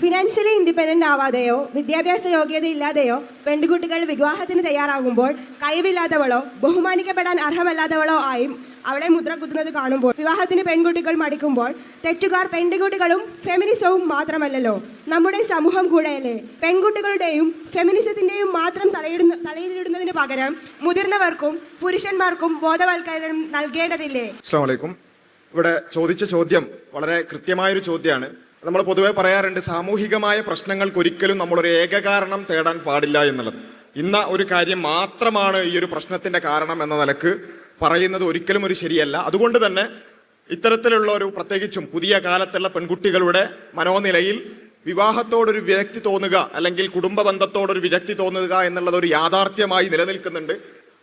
Financially independent ആവാതെയോ വിദ്യാഭ്യാസ യോഗ്യത ഇല്ലാതെയോ പെൺകുട്ടികൾ വിവാഹത്തിന് തയ്യാറാകുമ്പോൾ കഴിവില്ലാത്തവളോ ബഹുമാനിക്കപ്പെടാൻ അർഹമല്ലാത്തവളോ ആയി അവളെ മുദ്ര കുത്തുന്നത് കാണുമ്പോൾ വിവാഹത്തിന് പെൺകുട്ടികൾ മടിക്കുമ്പോൾ തെറ്റുകാർ പെൺകുട്ടികളും ഫെമിനിസവും മാത്രമല്ലല്ലോ. നമ്മുടെ സമൂഹം കൂടെയല്ലേ? പെൺകുട്ടികളുടെയും ഫെമിനിസത്തിന്റെയും മാത്രം തലയിടുന്ന തലയിലിടുന്നതിന് പകരം മുതിർന്നവർക്കും പുരുഷന്മാർക്കും ബോധവൽക്കരണം നൽകേണ്ടതില്ലേ? അസ്സാം വലൈക്കും ഇവിടെ ചോദിച്ച ചോദ്യം വളരെ കൃത്യമായൊരു ചോദ്യമാണ്. നമ്മൾ പൊതുവെ പറയാറുണ്ട് സാമൂഹികമായ പ്രശ്നങ്ങൾക്ക് ഒരിക്കലും നമ്മളൊരു ഏകകാരണം തേടാൻ പാടില്ല എന്നുള്ളത്. ഇന്ന ഒരു കാര്യം മാത്രമാണ് ഈ ഒരു പ്രശ്നത്തിന്റെ കാരണം എന്ന നിലയ്ക്ക് പറയുന്നത് ഒരിക്കലും ഒരു ശരിയല്ല. അതുകൊണ്ട് തന്നെ ഇത്തരത്തിലുള്ള ഒരു പ്രത്യേകിച്ചും പുതിയ കാലത്തുള്ള പെൺകുട്ടികളുടെ മനോനിലയിൽ വിവാഹത്തോടൊരു വിരക്തി തോന്നുക അല്ലെങ്കിൽ കുടുംബ ബന്ധത്തോടൊരു വിരക്തി തോന്നുക എന്നുള്ളത് ഒരു യാഥാർത്ഥ്യമായി നിലനിൽക്കുന്നുണ്ട്.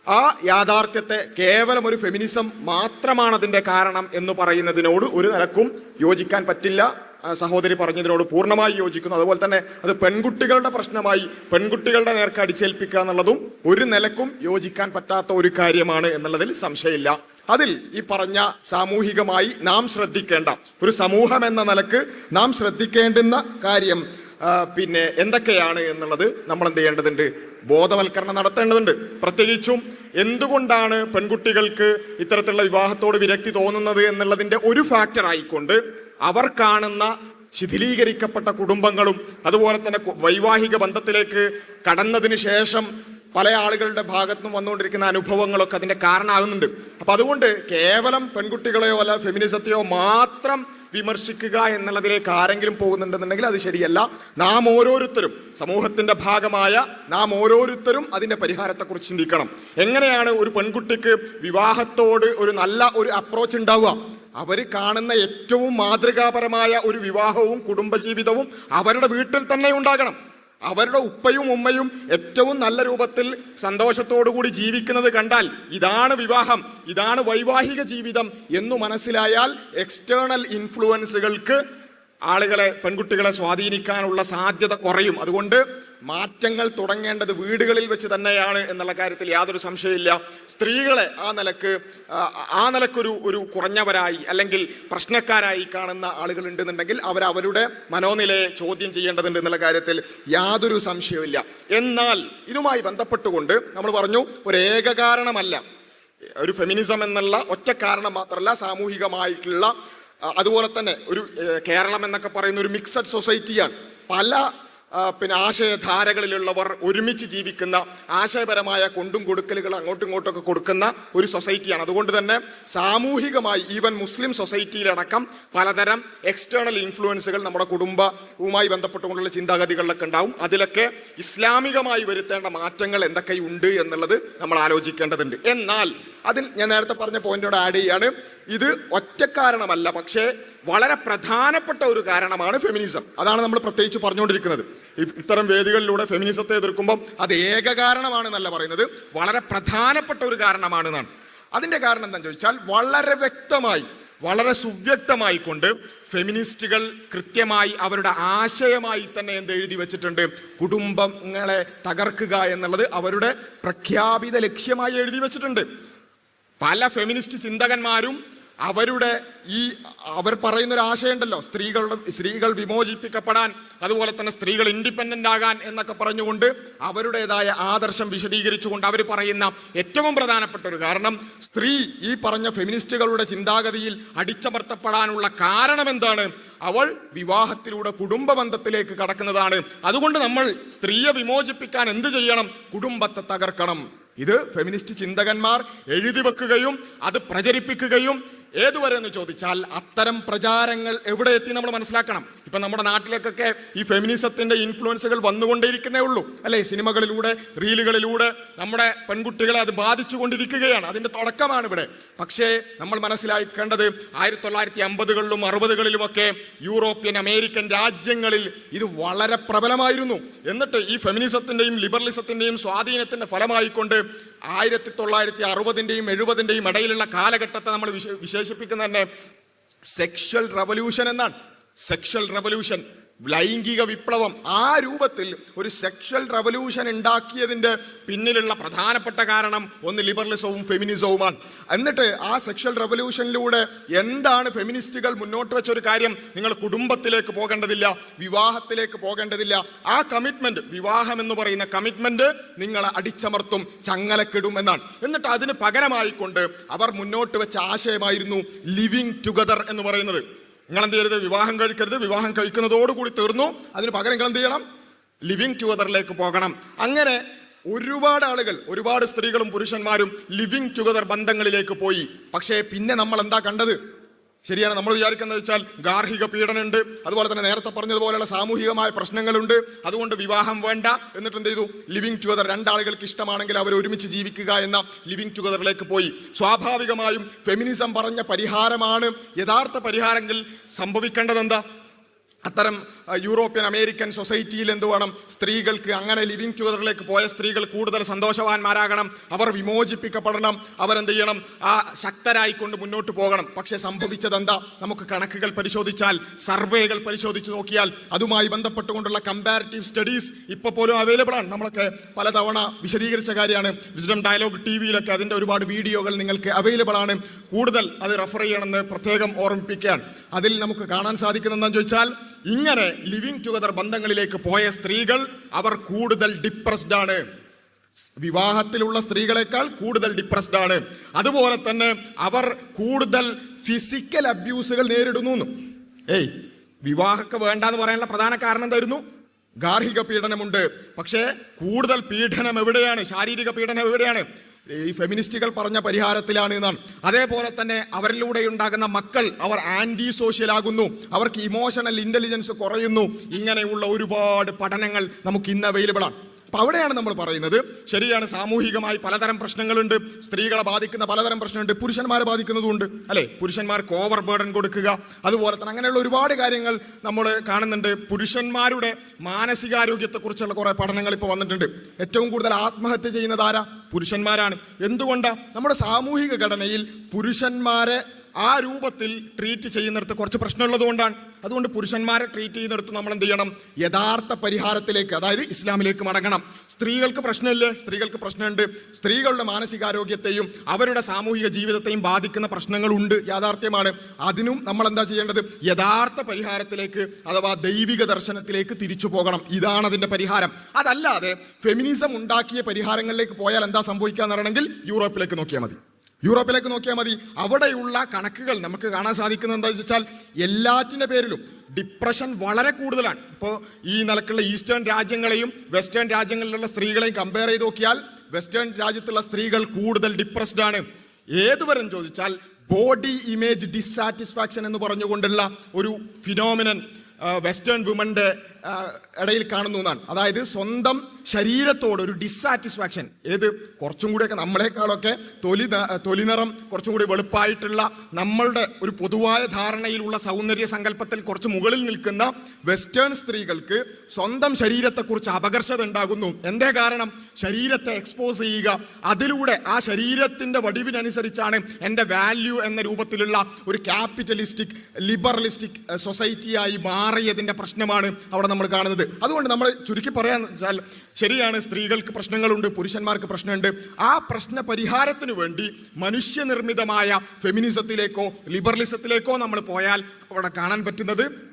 ആ യാഥാർത്ഥ്യത്തെ കേവലം ഒരു ഫെമിനിസം മാത്രമാണ് അതിന്റെ കാരണം എന്ന് പറയുന്നതിനോട് ഒരു നിലക്കും യോജിക്കാൻ പറ്റില്ല. സഹോദരി പറഞ്ഞതിനോട് പൂർണമായി യോജിക്കുന്നു. അതുപോലെ തന്നെ അത് പെൺകുട്ടികളുടെ പ്രശ്നമായി പെൺകുട്ടികളുടെ നേർക്ക് അടിച്ചേൽപ്പിക്കുക എന്നുള്ളതും ഒരു നിലക്കും യോജിക്കാൻ പറ്റാത്ത ഒരു കാര്യമാണ് എന്നുള്ളതിൽ സംശയമില്ല. അതിൽ ഈ പറഞ്ഞ സാമൂഹികമായി നാം ശ്രദ്ധിക്കേണ്ട ഒരു സമൂഹം എന്ന നിലയ്ക്ക് നാം ശ്രദ്ധിക്കേണ്ടുന്ന കാര്യം പിന്നെ എന്തൊക്കെയാണ് എന്നുള്ളത് നമ്മൾ എന്ത് ചെയ്യേണ്ടതുണ്ട്? ബോധവൽക്കരണം നടത്തേണ്ടതുണ്ട്. പ്രത്യേകിച്ചും എന്തുകൊണ്ടാണ് പെൺകുട്ടികൾക്ക് ഇത്തരത്തിലുള്ള വിവാഹത്തോട് വിരക്തി തോന്നുന്നത് എന്നുള്ളതിന്റെ ഒരു ഫാക്ടർ ആയിക്കൊണ്ട് അവർ കാണുന്ന ശിഥിലീകരിക്കപ്പെട്ട കുടുംബങ്ങളും അതുപോലെ തന്നെ വൈവാഹിക ബന്ധത്തിലേക്ക് കടന്നതിന് ശേഷം പല ആളുകളുടെ ഭാഗത്തു നിന്നും വന്നുകൊണ്ടിരിക്കുന്ന അനുഭവങ്ങളൊക്കെ അതിന്റെ കാരണമാകുന്നുണ്ട്. അപ്പം അതുകൊണ്ട് കേവലം പെൺകുട്ടികളെയോ അല്ല ഫെമിനിസത്തെയോ മാത്രം വിമർശിക്കുക എന്നുള്ളതിലേക്ക് ആരെങ്കിലും പോകുന്നുണ്ടെന്നുണ്ടെങ്കിൽ അത് ശരിയല്ല. നാം ഓരോരുത്തരും സമൂഹത്തിന്റെ ഭാഗമായ നാം ഓരോരുത്തരും അതിന്റെ പരിഹാരത്തെക്കുറിച്ച് ചിന്തിക്കണം. എങ്ങനെയാണ് ഒരു പെൺകുട്ടിക്ക് വിവാഹത്തോട് ഒരു നല്ല ഒരു അപ്രോച്ച് ഉണ്ടാവുക? അവർ കാണുന്ന ഏറ്റവും മാതൃകാപരമായ ഒരു വിവാഹവും കുടുംബജീവിതവും അവരുടെ വീട്ടിൽ തന്നെ ഉണ്ടാകണം. അവരുടെ ഉപ്പയും ഉമ്മയും ഏറ്റവും നല്ല രൂപത്തിൽ സന്തോഷത്തോടുകൂടി ജീവിക്കുന്നത് കണ്ടാൽ ഇതാണ് വിവാഹം ഇതാണ് വൈവാഹിക ജീവിതം എന്നു മനസ്സിലായാൽ എക്സ്റ്റേണൽ ഇൻഫ്ലുവൻസുകൾക്ക് ആളുകളെ പെൺകുട്ടികളെ സ്വാധീനിക്കാനുള്ള സാധ്യത കുറയും. അതുകൊണ്ട് മാറ്റങ്ങൾ തുടങ്ങേണ്ടത് വീടുകളിൽ വെച്ച് തന്നെയാണ് എന്നുള്ള കാര്യത്തിൽ യാതൊരു സംശയമില്ല. സ്ത്രീകളെ ആ നിലയ്ക്ക് ആ, നിലക്കൊരു ഒരു കുറഞ്ഞവരായി അല്ലെങ്കിൽ പ്രശ്നക്കാരായി കാണുന്ന ആളുകളുണ്ടെന്നുണ്ടെങ്കിൽ അവർ അവരുടെ മനോനിലയെ ചോദ്യം ചെയ്യേണ്ടതുണ്ട് എന്നുള്ള കാര്യത്തിൽ യാതൊരു സംശയവുമില്ല. എന്നാൽ ഇതുമായി ബന്ധപ്പെട്ടുകൊണ്ട് നമ്മൾ പറഞ്ഞു ഒരു ഏക കാരണമല്ല. ഒരു ഫെമിനിസം എന്നുള്ള ഒറ്റ കാരണം മാത്രമല്ല സാമൂഹികമായിട്ടുള്ള അതുപോലെ തന്നെ ഒരു കേരളം എന്നൊക്കെ പറയുന്ന ഒരു മിക്സഡ് സൊസൈറ്റിയാണ് പല പിന്നെ ആശയധാരകളിലുള്ളവർ ഒരുമിച്ച് ജീവിക്കുന്ന ആശയപരമായ കൊണ്ടും കൊടുക്കലുകൾ അങ്ങോട്ടും ഇങ്ങോട്ടൊക്കെ കൊടുക്കുന്ന ഒരു സൊസൈറ്റിയാണ്. അതുകൊണ്ട് തന്നെ സാമൂഹികമായി ഈവൻ മുസ്ലിം സൊസൈറ്റിയിലടക്കം പലതരം എക്സ്റ്റേണൽ ഇൻഫ്ലുവൻസുകൾ നമ്മുടെ കുടുംബവുമായി ബന്ധപ്പെട്ടുകൊണ്ടുള്ള ചിന്താഗതികളിലൊക്കെ ഉണ്ടാവും. അതിലൊക്കെ ഇസ്ലാമികമായി വരുത്തേണ്ട മാറ്റങ്ങൾ എന്തൊക്കെയുണ്ട് എന്നുള്ളത് നമ്മൾ ആലോചിക്കേണ്ടതുണ്ട്. എന്നാൽ അതിൽ ഞാൻ നേരത്തെ പറഞ്ഞ പോയിന്റോട് ആഡ് ചെയ്യാണ്. ഇത് ഒറ്റ കാരണമല്ല പക്ഷേ വളരെ പ്രധാനപ്പെട്ട ഒരു കാരണമാണ് ഫെമിനിസം അതാണ് നമ്മൾ പ്രത്യേകിച്ച് പറഞ്ഞുകൊണ്ടിരിക്കുന്നത്. ഇത്തരം വേദികളിലൂടെ ഫെമിനിസത്തെ എതിർക്കുമ്പോൾ അത് ഏക കാരണമാണെന്നല്ല പറയുന്നത്. വളരെ പ്രധാനപ്പെട്ട ഒരു കാരണമാണെന്നാണ്. അതിന്റെ കാരണം എന്താണെന്ന് ചോദിച്ചാൽ വളരെ വ്യക്തമായി വളരെ സുവ്യക്തമായി കൊണ്ട് ഫെമിനിസ്റ്റുകൾ കൃത്യമായി അവരുടെ ആശയമായി തന്നെ എന്ത് എഴുതി വെച്ചിട്ടുണ്ട്. കുടുംബങ്ങളെ തകർക്കുക എന്നുള്ളത് അവരുടെ പ്രഖ്യാപിത ലക്ഷ്യമായി എഴുതി വെച്ചിട്ടുണ്ട്. പല ഫെമിനിസ്റ്റ് ചിന്തകന്മാരും അവരുടെ ഈ അവർ പറയുന്ന ഒരു ആശയമുണ്ടല്ലോ സ്ത്രീകളുടെ സ്ത്രീകൾ വിമോചിപ്പിക്കപ്പെടാൻ അതുപോലെ തന്നെ സ്ത്രീകൾ ഇൻഡിപെൻഡന്റ് ആകാൻ എന്നൊക്കെ പറഞ്ഞുകൊണ്ട് അവരുടേതായ ആദർശം വിശദീകരിച്ചുകൊണ്ട് അവർ പറയുന്ന ഏറ്റവും പ്രധാനപ്പെട്ട ഒരു കാരണം സ്ത്രീ ഈ പറഞ്ഞ ഫെമിനിസ്റ്റുകളുടെ ചിന്താഗതിയിൽ അടിച്ചമർത്തപ്പെടാനുള്ള കാരണം എന്താണ്? അവൾ വിവാഹത്തിലൂടെ കുടുംബ ബന്ധത്തിലേക്ക് കടക്കുന്നതാണ്. അതുകൊണ്ട് നമ്മൾ സ്ത്രീയെ വിമോചിപ്പിക്കാൻ എന്ത് ചെയ്യണം? കുടുംബത്തെ തകർക്കണം. ഇത് ഫെമിനിസ്റ്റ് ചിന്തകന്മാർ എഴുതി വെക്കുകയും അത് പ്രചരിപ്പിക്കുകയും ഏതുവരെ എന്ന് ചോദിച്ചാൽ അത്തരം പ്രചാരങ്ങൾ എവിടെ എത്തി നമ്മൾ മനസ്സിലാക്കണം. ഇപ്പൊ നമ്മുടെ നാട്ടിലേക്കൊക്കെ ഈ ഫെമിനിസത്തിന്റെ ഇൻഫ്ലുവൻസുകൾ വന്നുകൊണ്ടേയിരിക്കുന്നേ ഉള്ളൂ. അല്ലേ? സിനിമകളിലൂടെ റീലുകളിലൂടെ നമ്മുടെ പെൺകുട്ടികളെ അത് ബാധിച്ചുകൊണ്ടിരിക്കുകയാണ്. അതിന്റെ തുടക്കമാണ് ഇവിടെ പക്ഷേ നമ്മൾ മനസ്സിലാക്കേണ്ടത് ആയിരത്തി തൊള്ളായിരത്തി അമ്പതുകളിലും അറുപതുകളിലുമൊക്കെ യൂറോപ്യൻ അമേരിക്കൻ രാജ്യങ്ങളിൽ ഇത് വളരെ പ്രബലമായിരുന്നു. എന്നിട്ട് ഈ ഫെമിനിസത്തിന്റെയും ലിബറലിസത്തിന്റെയും സ്വാധീനത്തിന്റെ ഫലമായിക്കൊണ്ട് ആയിരത്തി തൊള്ളായിരത്തി അറുപതിന്റെയും എഴുപതിന്റെയും ഇടയിലുള്ള കാലഘട്ടത്തെ നമ്മൾ വിശേ- വിശേഷിപ്പിക്കുന്ന തന്നെ സെക്ഷൽ റവല്യൂഷൻ എന്നാണ്. സെക്ഷൽ റവല്യൂഷൻ ലൈംഗിക വിപ്ലവം. ആ രൂപത്തിൽ ഒരു സെക്ഷൽ റവല്യൂഷൻ ഉണ്ടാക്കിയതിന്റെ പിന്നിലുള്ള പ്രധാനപ്പെട്ട കാരണം ഒന്ന് ലിബറലിസവും ഫെമിനിസവുമാണ് എന്നിട്ട് ആ സെക്ഷൽ റവല്യൂഷനിലൂടെ എന്താണ് ഫെമിനിസ്റ്റുകൾ മുന്നോട്ട് വെച്ച ഒരു കാര്യം നിങ്ങൾ കുടുംബത്തിലേക്ക് പോകേണ്ടതില്ല വിവാഹത്തിലേക്ക് പോകേണ്ടതില്ല. ആ കമ്മിറ്റ്മെന്റ് വിവാഹം എന്ന് പറയുന്ന കമ്മിറ്റ്മെന്റ് നിങ്ങളെ അടിച്ചമർത്തും ചങ്ങലക്കിടും എന്നാണ്. എന്നിട്ട് അതിന് പകരമായിക്കൊണ്ട് അവർ മുന്നോട്ട് വെച്ച ആശയമായിരുന്നു ലിവിങ് ടുഗദർ എന്ന് പറയുന്നത്. നിങ്ങൾ എന്ത് ചെയ്യരുത്? വിവാഹം കഴിക്കരുത്. വിവാഹം കഴിക്കുന്നതോടുകൂടി തീർന്നു. അതിന് പകരം നിങ്ങൾ എന്ത് ചെയ്യണം? ലിവിങ് ടുഗദറിലേക്ക് പോകണം. അങ്ങനെ ഒരുപാട് ആളുകൾ ഒരുപാട് സ്ത്രീകളും പുരുഷന്മാരും ലിവിങ് ടുഗദർ ബന്ധങ്ങളിലേക്ക് പോയി. പക്ഷേ പിന്നെ നമ്മൾ എന്താ കണ്ടത്? ശരിയാണ് നമ്മൾ വിചാരിക്കുന്നത് വെച്ചാൽ ഗാർഹിക പീഡനമുണ്ട് അതുപോലെ തന്നെ നേരത്തെ പറഞ്ഞതുപോലെയുള്ള സാമൂഹികമായ പ്രശ്നങ്ങളുണ്ട്. അതുകൊണ്ട് വിവാഹം വേണ്ട എന്നിട്ട് എന്ത് ചെയ്തു? ലിവിങ് ടുഗദർ രണ്ടാളുകൾക്ക് ഇഷ്ടമാണെങ്കിൽ അവർ ഒരുമിച്ച് ജീവിക്കുക എന്ന ലിവിങ് ടുഗദറിലേക്ക് പോയി. സ്വാഭാവികമായും ഫെമിനിസം പറഞ്ഞ പരിഹാരമാണ്. യഥാർത്ഥ പരിഹാരങ്ങൾ സംഭവിക്കേണ്ടത് എന്താ അത്തരം യൂറോപ്യൻ അമേരിക്കൻ സൊസൈറ്റിയിൽ എന്ത് വേണം? സ്ത്രീകൾക്ക് അങ്ങനെ ലിവിങ് ടുഗദറിലേക്ക് പോയ സ്ത്രീകൾ കൂടുതൽ സന്തോഷവാന്മാരാകണം. അവർ വിമോചിപ്പിക്കപ്പെടണം. അവരെന്ത് ചെയ്യണം? ആ ശക്തരായിക്കൊണ്ട് മുന്നോട്ട് പോകണം. പക്ഷേ സംഭവിച്ചത് എന്താ നമുക്ക് കണക്കുകൾ പരിശോധിച്ചാൽ സർവേകൾ പരിശോധിച്ച് നോക്കിയാൽ അതുമായി ബന്ധപ്പെട്ടുകൊണ്ടുള്ള കമ്പാരിറ്റീവ് സ്റ്റഡീസ് ഇപ്പോൾ പോലും അവൈലബിൾ ആണ്. നമ്മളൊക്കെ പലതവണ വിശദീകരിച്ച കാര്യമാണ്. വിസ്ഡം ഡയലോഗ് ടി വിയിലൊക്കെ അതിന്റെ ഒരുപാട് വീഡിയോകൾ നിങ്ങൾക്ക് അവൈലബിൾ ആണ്. കൂടുതൽ അത് റെഫർ ചെയ്യണമെന്ന് പ്രത്യേകം ഓർമ്മിപ്പിക്കുകയാണ്. അതിൽ നമുക്ക് കാണാൻ സാധിക്കുന്നതെന്താണെന്ന് ചോദിച്ചാൽ ഇങ്ങനെ ലിവിങ് ടുഗദർ ബന്ധങ്ങളിലേക്ക് പോയ സ്ത്രീകൾ അവർ കൂടുതൽ ഡിപ്രസ്ഡ് ആണ്. വിവാഹത്തിലുള്ള സ്ത്രീകളെക്കാൾ കൂടുതൽ ഡിപ്രസ്ഡ് ആണ്. അതുപോലെ തന്നെ അവർ കൂടുതൽ ഫിസിക്കൽ അബ്യൂസുകൾ നേരിടുന്നു. ഏയ് വിവാഹമൊക്കെ വേണ്ട എന്ന് പറയാനുള്ള പ്രധാന കാരണം എന്തായിരുന്നു? ഗാർഹിക പീഡനമുണ്ട്. പക്ഷേ കൂടുതൽ പീഡനം എവിടെയാണ്? ശാരീരിക പീഡനം എവിടെയാണ്? ഈ ഫെമിനിസ്റ്റുകൾ പറഞ്ഞ പരിഹാരത്തിലാണ് എന്നാണ്. അതേപോലെ തന്നെ അവരിലൂടെ ഉണ്ടാകുന്ന മക്കൾ അവർ ആന്റി സോഷ്യൽ ആകുന്നു. അവർക്ക് ഇമോഷണൽ ഇന്റലിജൻസ് കുറയുന്നു. ഇങ്ങനെയുള്ള ഒരുപാട് പഠനങ്ങൾ നമുക്ക് ഇന്ന് അവൈലബിൾ ആണ്. അപ്പൊ അവിടെയാണ് നമ്മൾ പറയുന്നത്. ശരിയാണ് സാമൂഹികമായി പലതരം പ്രശ്നങ്ങളുണ്ട്. സ്ത്രീകളെ ബാധിക്കുന്ന പലതരം പ്രശ്നമുണ്ട്. പുരുഷന്മാരെ ബാധിക്കുന്നതുണ്ട് അല്ലെ? പുരുഷന്മാർക്ക് ഓവർ ബേർഡൻ കൊടുക്കുക. അതുപോലെ തന്നെ അങ്ങനെയുള്ള ഒരുപാട് കാര്യങ്ങൾ നമ്മൾ കാണുന്നുണ്ട്. പുരുഷന്മാരുടെ മാനസികാരോഗ്യത്തെക്കുറിച്ചുള്ള കുറേ പഠനങ്ങൾ ഇപ്പോൾ വന്നിട്ടുണ്ട്. ഏറ്റവും കൂടുതൽ ആത്മഹത്യ ചെയ്യുന്നതാരാ പുരുഷന്മാരാണ്. എന്തുകൊണ്ടാണ് നമ്മുടെ സാമൂഹിക ഘടനയിൽ പുരുഷന്മാരെ ആ രൂപത്തിൽ ട്രീറ്റ് ചെയ്യുന്നിടത്ത് കുറച്ച് പ്രശ്നമുള്ളത് കൊണ്ടാണ്. അതുകൊണ്ട് പുരുഷന്മാരെ ട്രീറ്റ് ചെയ്യുന്നിടത്ത് നമ്മൾ എന്ത് ചെയ്യണം? യഥാർത്ഥ പരിഹാരത്തിലേക്ക് അതായത് ഇസ്ലാമിലേക്ക് മടങ്ങണം. സ്ത്രീകൾക്ക് പ്രശ്നമില്ലേ? സ്ത്രീകൾക്ക് പ്രശ്നമുണ്ട്. സ്ത്രീകളുടെ മാനസികാരോഗ്യത്തെയും അവരുടെ സാമൂഹിക ജീവിതത്തെയും ബാധിക്കുന്ന പ്രശ്നങ്ങളുണ്ട്. യാഥാർത്ഥ്യമാണ്. അതിനും നമ്മൾ എന്താ ചെയ്യേണ്ടത്? യഥാർത്ഥ പരിഹാരത്തിലേക്ക് അഥവാ ദൈവിക ദർശനത്തിലേക്ക് തിരിച്ചു പോകണം. ഇതാണ് അതിന്റെ പരിഹാരം. അതല്ലാതെ ഫെമിനിസം ഉണ്ടാക്കിയ പരിഹാരങ്ങളിലേക്ക് പോയാൽ എന്താ സംഭവിക്കുക എന്ന് പറയണമെങ്കിൽ യൂറോപ്പിലേക്ക് നോക്കിയാൽ മതി. യൂറോപ്പിലേക്ക് നോക്കിയാൽ മതി. അവിടെയുള്ള കണക്കുകൾ നമുക്ക് കാണാൻ സാധിക്കുന്നത് എന്താ വെച്ചാൽ എല്ലാറ്റിന്റെ പേരിലും ഡിപ്രഷൻ വളരെ കൂടുതലാണ്. ഇപ്പോൾ ഈ നിലക്കുള്ള ഈസ്റ്റേൺ രാജ്യങ്ങളെയും വെസ്റ്റേൺ രാജ്യങ്ങളിലുള്ള സ്ത്രീകളെയും കമ്പയർ ചെയ്ത് നോക്കിയാൽ വെസ്റ്റേൺ രാജ്യത്തുള്ള സ്ത്രീകൾ കൂടുതൽ ഡിപ്രസ്ഡ് ആണ്. ഏതുവരും ചോദിച്ചാൽ ബോഡി ഇമേജ് ഡിസാറ്റിസ്ഫാക്ഷൻ എന്ന് പറഞ്ഞുകൊണ്ടുള്ള ഒരു ഫിനോമിനൻ വെസ്റ്റേൺ വുമന്റെ ഇടയിൽ കാണുന്നു എന്നാണ്. അതായത് സ്വന്തം ശരീരത്തോട് ഒരു ഡിസാറ്റിസ്ഫാക്ഷൻ ഏത് കുറച്ചും കൂടിയൊക്കെ നമ്മളെക്കാളൊക്കെ തൊലി തൊലി നിറം കുറച്ചും കൂടി വെളുപ്പായിട്ടുള്ള നമ്മളുടെ ഒരു പൊതുവായ ധാരണയിലുള്ള സൗന്ദര്യ സങ്കല്പത്തിൽ കുറച്ച് മുകളിൽ നിൽക്കുന്ന വെസ്റ്റേൺ സ്ത്രീകൾക്ക് സ്വന്തം ശരീരത്തെക്കുറിച്ച് അപകർഷത ഉണ്ടാകുന്നു. എന്തേ കാരണം? ശരീരത്തെ എക്സ്പോസ് ചെയ്യുക. അതിലൂടെ ആ ശരീരത്തിന്റെ വടിവിനനുസരിച്ചാണ് എന്റെ വാല്യൂ എന്ന രൂപത്തിലുള്ള ഒരു ക്യാപിറ്റലിസ്റ്റിക് ലിബറലിസ്റ്റിക് സൊസൈറ്റിയായി മാറിയതിന്റെ പ്രശ്നമാണ് അവിടെ നമ്മൾ കാണുന്നത്. അതുകൊണ്ട് നമ്മൾ ചുരുക്കി പറയാന്ന് വെച്ചാൽ ശരിയാണ് സ്ത്രീകൾക്ക് പ്രശ്നങ്ങളുണ്ട് പുരുഷന്മാർക്ക് പ്രശ്നമുണ്ട്. ആ പ്രശ്ന പരിഹാരത്തിന് വേണ്ടി മനുഷ്യനിർമ്മിതമായ ഫെമിനിസത്തിലേക്കോ ലിബറലിസത്തിലേക്കോ നമ്മൾ പോയാൽ അവിടെ കാണാൻ പറ്റുന്നത്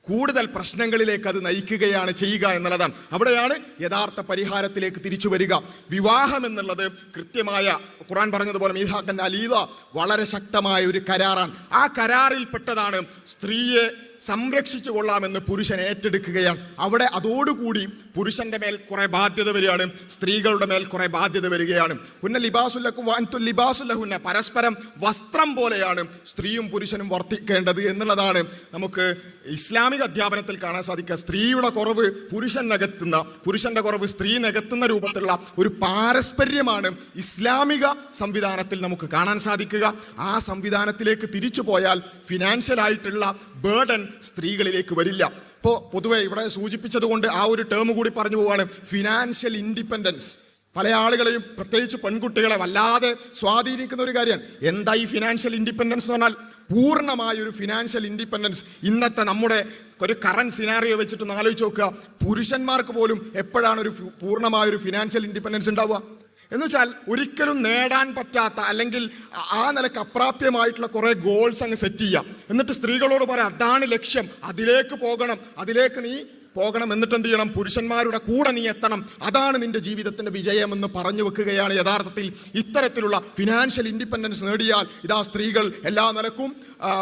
കൂടുതൽ പ്രശ്നങ്ങളിലേക്ക് അത് നയിക്കുകയാണ് ചെയ്യുക എന്നുള്ളതാണ്. അവിടെയാണ് യഥാർത്ഥ പരിഹാരത്തിലേക്ക് തിരിച്ചു വരിക. വിവാഹം എന്നുള്ളത് കൃത്യമായ ഖുറാൻ പറഞ്ഞതുപോലെ മീഹാക്കൻ അലീദ വളരെ ശക്തമായ ഒരു കരാറാണ്. ആ കരാറിൽപ്പെട്ടതാണ് സ്ത്രീയെ സംരക്ഷിച്ചു കൊള്ളാമെന്ന് പുരുഷൻ ഏറ്റെടുക്കുകയാണ്. അവിടെ അതോടുകൂടി പുരുഷന്റെ മേൽ കുറെ ബാധ്യത വരികയാണ്. സ്ത്രീകളുടെ മേൽ കുറെ ബാധ്യത വരികയാണ്. ഉന്ന ലിബാസുല്ലക്കും വാൻതു ലിബാസുല്ലഹുന്ന പരസ്പരം വസ്ത്രം പോലെയാണ് സ്ത്രീയും പുരുഷനും വർത്തിക്കേണ്ടത് എന്നുള്ളതാണ് നമുക്ക് ഇസ്ലാമിക അധ്യാപനത്തിൽ കാണാൻ സാധിക്കുക. സ്ത്രീയുടെ കുറവ് പുരുഷൻ നികത്തുന്ന പുരുഷന്റെ കുറവ് സ്ത്രീ നികത്തുന്ന രൂപത്തിലുള്ള ഒരു പാരസ്പര്യമാണ് ഇസ്ലാമിക സംവിധാനത്തിൽ നമുക്ക് കാണാൻ സാധിക്കുക. ആ സംവിധാനത്തിലേക്ക് തിരിച്ചു പോയാൽ ഫിനാൻഷ്യൽ ആയിട്ടുള്ള ബേർഡൻ സ്ത്രീകളിലേക്ക് വരില്ല. ഇപ്പോൾ പൊതുവെ ഇവിടെ സൂചിപ്പിച്ചതുകൊണ്ട് ആ ഒരു ടേം കൂടി പറഞ്ഞു പോവാണ് ഫിനാൻഷ്യൽ ഇൻഡിപെൻഡൻസ് പല ആളുകളെയും പ്രത്യേകിച്ച് പെൺകുട്ടികളെ വല്ലാതെ സ്വാധീനിക്കുന്ന ഒരു കാര്യമാണ്. എന്താ ഈ ഫിനാൻഷ്യൽ ഇൻഡിപെൻഡൻസ് എന്ന് പറഞ്ഞാൽ? പൂർണമായ ഒരു ഫിനാൻഷ്യൽ ഇൻഡിപെൻഡൻസ് ഇന്നത്തെ നമ്മുടെ ഒരു കറണ്ട് സിനാറിയോ വെച്ചിട്ട് ഒന്ന് ആലോചിച്ച് നോക്കുക. പുരുഷന്മാർക്ക് പോലും എപ്പോഴാണ് ഒരു പൂർണമായ ഒരു ഫിനാൻഷ്യൽ ഇൻഡിപെൻഡൻസ് ഉണ്ടാവുക? എന്ന് വെച്ചാൽ ഒരിക്കലും നേടാൻ പറ്റാത്ത അല്ലെങ്കിൽ ആ- നിലയ്ക്ക് അപ്രാപ്യമായിട്ടുള്ള കുറേ ഗോൾസ് അങ്ങ് സെറ്റ് ചെയ്യാം. എന്നിട്ട് സ്ത്രീകളോട് പറയാം അതാണ് ലക്ഷ്യം. അതിലേക്ക് പോകണം. അതിലേക്ക് നീ പോകണം എന്നിട്ട് എന്ത് ചെയ്യണം? പുരുഷന്മാരുടെ കൂടെ നീ എത്തണം. അതാണ് നിന്റെ ജീവിതത്തിന്റെ വിജയമെന്ന് പറഞ്ഞു വെക്കുകയാണ് യഥാർത്ഥത്തിൽ ഇത്തരത്തിലുള്ള ഫിനാൻഷ്യൽ ഇൻഡിപെൻഡൻസ് നേടിയാൽ ഇതാ സ്ത്രീകൾ എല്ലാ നിലക്കും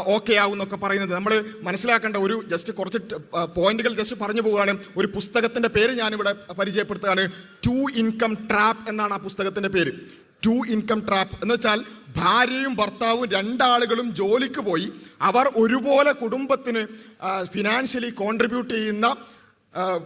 ഓക്കെ ആവും എന്നൊക്കെ പറയുന്നത്. നമ്മൾ മനസ്സിലാക്കേണ്ട ഒരു ജസ്റ്റ് കുറച്ച് പോയിന്റുകൾ ജസ്റ്റ് പറഞ്ഞു പോവുകയാണ്. ഒരു പുസ്തകത്തിന്റെ പേര് ഞാനിവിടെ പരിചയപ്പെടുത്തുകയാണ്. ടു ഇൻകം ട്രാപ്പ് എന്നാണ് ആ പുസ്തകത്തിന്റെ പേര്. ടു ഇൻകം ട്രാപ്പ് എന്ന് വെച്ചാൽ ഭാര്യയും ഭർത്താവും രണ്ടാളുകളും ജോലിക്ക് പോയി. അവർ ഒരുപോലെ കുടുംബത്തിന് ഫിനാൻഷ്യലി കോൺട്രിബ്യൂട്ട് ചെയ്യുന്ന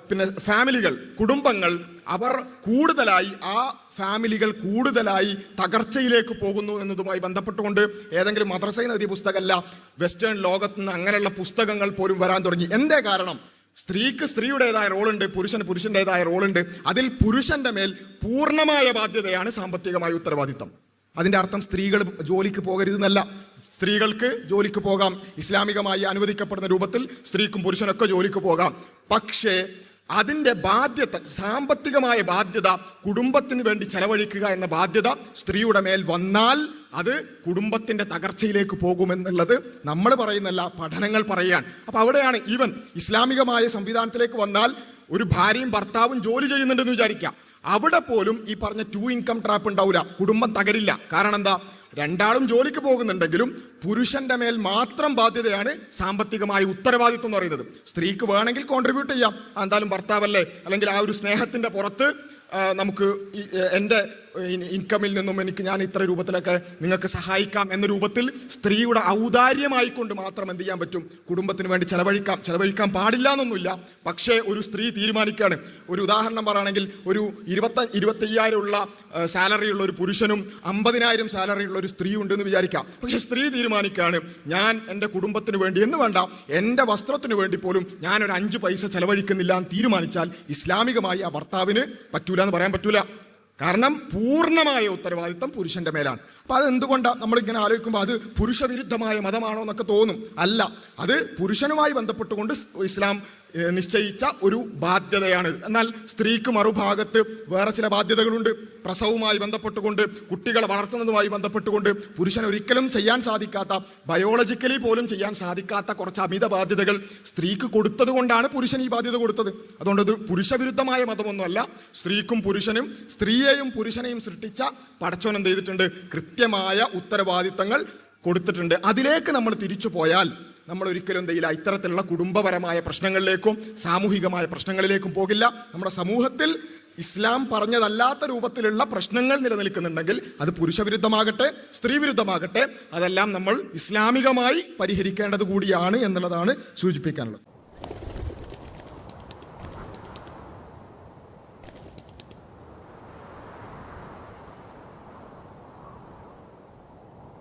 പിന്നെ ഫാമിലികൾ കുടുംബങ്ങൾ അവർ കൂടുതലായി ആ ഫാമിലികൾ കൂടുതലായി തകർച്ചയിലേക്ക് പോകുന്നു എന്നതുമായി ബന്ധപ്പെട്ടുകൊണ്ട് ഏതെങ്കിലും മദ്രസൈ നദി പുസ്തകമല്ല വെസ്റ്റേൺ ലോകത്ത് നിന്ന് അങ്ങനെയുള്ള പുസ്തകങ്ങൾ പോലും വരാൻ തുടങ്ങി. എന്തേ കാരണം? സ്ത്രീക്ക് സ്ത്രീയുടേതായ റോളുണ്ട് പുരുഷന് പുരുഷന്റെതായ റോളുണ്ട്. അതിൽ പുരുഷന്റെ മേൽ പൂർണമായ ബാധ്യതയാണ് സാമ്പത്തികമായ ഉത്തരവാദിത്തം. അതിന്റെ അർത്ഥം സ്ത്രീകൾ ജോലിക്ക് പോകരുതെന്നല്ല. സ്ത്രീകൾക്ക് ജോലിക്ക് പോകാം. ഇസ്ലാമികമായി അനുവദിക്കപ്പെടുന്ന രൂപത്തിൽ സ്ത്രീക്കും പുരുഷനൊക്കെ ജോലിക്ക് പോകാം. പക്ഷേ അതിന്റെ ബാധ്യത സാമ്പത്തികമായ ബാധ്യത കുടുംബത്തിന് വേണ്ടി ചെലവഴിക്കുക എന്ന ബാധ്യത സ്ത്രീയുടെ മേൽ വന്നാൽ അത് കുടുംബത്തിന്റെ തകർച്ചയിലേക്ക് പോകുമെന്നുള്ളത് നമ്മൾ പറയുന്നല്ല പഠനങ്ങൾ പറയുകയാണ്. അപ്പോൾ അവിടെയാണ് ഈവൻ ഇസ്ലാമികമായ സംവിധാനത്തിലേക്ക് വന്നാൽ ഒരു ഭാര്യയും ഭർത്താവും ജോലി ചെയ്യുന്നുണ്ടെന്ന് വിചാരിക്കാം. അവിടെ പോലും ഈ പറഞ്ഞ ടു ഇൻകം ട്രാപ്പ് ഉണ്ടാവില്ല കുടുംബം തകരില്ല. കാരണം എന്താ? രണ്ടാളും ജോലിക്ക് പോകുന്നുണ്ടെങ്കിലും പുരുഷന്റെ മേൽ മാത്രം ബാധ്യതയാണ് സാമ്പത്തികമായ ഉത്തരവാദിത്വം എന്ന് പറയുന്നത്. സ്ത്രീക്ക് വേണമെങ്കിൽ കോൺട്രിബ്യൂട്ട് ചെയ്യാം. എന്തായാലും ഭർത്താവല്ലേ? അല്ലെങ്കിൽ ആ ഒരു സ്നേഹത്തിന്റെ പുറത്ത് നമുക്ക് എന്റെ ഇൻകമിൽ നിന്നും എനിക്ക് ഞാൻ ഇത്ര രൂപത്തിലൊക്കെ നിങ്ങൾക്ക് സഹായിക്കാം എന്ന രൂപത്തിൽ സ്ത്രീയുടെ ഔദാര്യമായിക്കൊണ്ട് മാത്രം എന്ത് ചെയ്യാൻ പറ്റും? കുടുംബത്തിന് വേണ്ടി ചെലവഴിക്കാം. ചെലവഴിക്കാൻ പാടില്ല എന്നൊന്നുമില്ല പക്ഷേ ഒരു സ്ത്രീ തീരുമാനിക്കുകയാണ്. ഒരു ഉദാഹരണം പറയുകയാണെങ്കിൽ ഒരു ഇരുപത്ത ഇരുപത്തയ്യായിരം ഉള്ള സാലറി ഉള്ള ഒരു പുരുഷനും അമ്പതിനായിരം സാലറി ഉള്ള ഒരു സ്ത്രീ ഉണ്ടെന്ന് വിചാരിക്കാം. പക്ഷെ സ്ത്രീ തീരുമാനിക്കുകയാണ്. ഞാൻ എന്റെ കുടുംബത്തിന് വേണ്ടി എന്ന് വേണ്ട എന്റെ വസ്ത്രത്തിന് വേണ്ടി പോലും ഞാൻ ഒരു അഞ്ച് പൈസ ചെലവഴിക്കുന്നില്ല എന്ന് തീരുമാനിച്ചാൽ ഇസ്ലാമികമായി ആ ഭർത്താവിന് പറ്റൂല എന്ന് പറയാൻ പറ്റൂല. കാരണം പൂർണമായ ഉത്തരവാദിത്തം പുരുഷന്റെ മേലാണ്. അപ്പൊ അത് എന്തുകൊണ്ടാണ് നമ്മൾ ഇങ്ങനെ ആലോചിക്കുമ്പോൾ അത് പുരുഷവിരുദ്ധമായ മതമാണോ എന്നൊക്കെ തോന്നും. അല്ല അത് പുരുഷനുമായി ബന്ധപ്പെട്ടുകൊണ്ട് ഇസ്ലാം നിശ്ചയിച്ച ഒരു ബാധ്യതയാണ്. എന്നാൽ സ്ത്രീക്ക് മറുഭാഗത്ത് വേറെ ചില ബാധ്യതകളുണ്ട്. പ്രസവവുമായി ബന്ധപ്പെട്ടുകൊണ്ട് കുട്ടികളെ വളർത്തുന്നതുമായി ബന്ധപ്പെട്ടുകൊണ്ട് പുരുഷൻ ഒരിക്കലും ചെയ്യാൻ സാധിക്കാത്ത ബയോളജിക്കലി പോലും ചെയ്യാൻ സാധിക്കാത്ത കുറച്ച് അമിത ബാധ്യതകൾ സ്ത്രീക്ക് കൊടുത്തത് കൊണ്ടാണ് പുരുഷൻ ഈ ബാധ്യത കൊടുത്തത്. അതുകൊണ്ട് ഇത് പുരുഷവിരുദ്ധമായ മതമൊന്നുമല്ല. സ്ത്രീക്കും പുരുഷനും സ്ത്രീയെയും പുരുഷനെയും സൃഷ്ടിച്ച പടച്ചോൻ എന്ത് ചെയ്തിട്ടുണ്ട്? കൃത്യമായ ഉത്തരവാദിത്തങ്ങൾ കൊടുത്തിട്ടുണ്ട്. അതിലേക്ക് നമ്മൾ തിരിച്ചു പോയാൽ നമ്മൾ ഒരിക്കലും എന്തെങ്കിലും ഇത്തരത്തിലുള്ള കുടുംബപരമായ പ്രശ്നങ്ങളിലേക്കും സാമൂഹികമായ പ്രശ്നങ്ങളിലേക്കും പോകില്ല. നമ്മുടെ സമൂഹത്തിൽ ഇസ്ലാം പറഞ്ഞതല്ലാത്ത രൂപത്തിലുള്ള പ്രശ്നങ്ങൾ നിലനിൽക്കുന്നുണ്ടെങ്കിൽ അത് പുരുഷവിരുദ്ധമാകട്ടെ സ്ത്രീവിരുദ്ധമാകട്ടെ അതെല്ലാം നമ്മൾ ഇസ്ലാമികമായി പരിഹരിക്കേണ്ടത് കൂടിയാണ് എന്നുള്ളതാണ് സൂചിപ്പിക്കാനുള്ളത്.